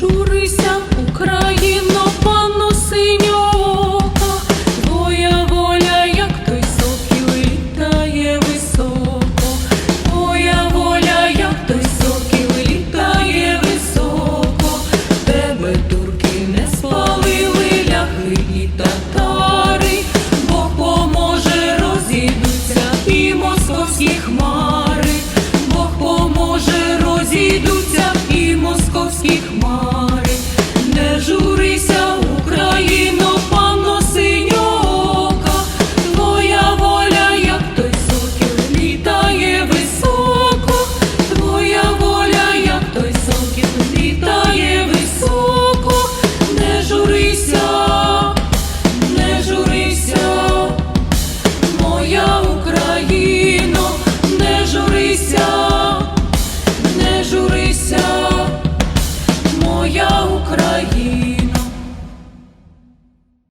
Sure. московських мав. моя Україна.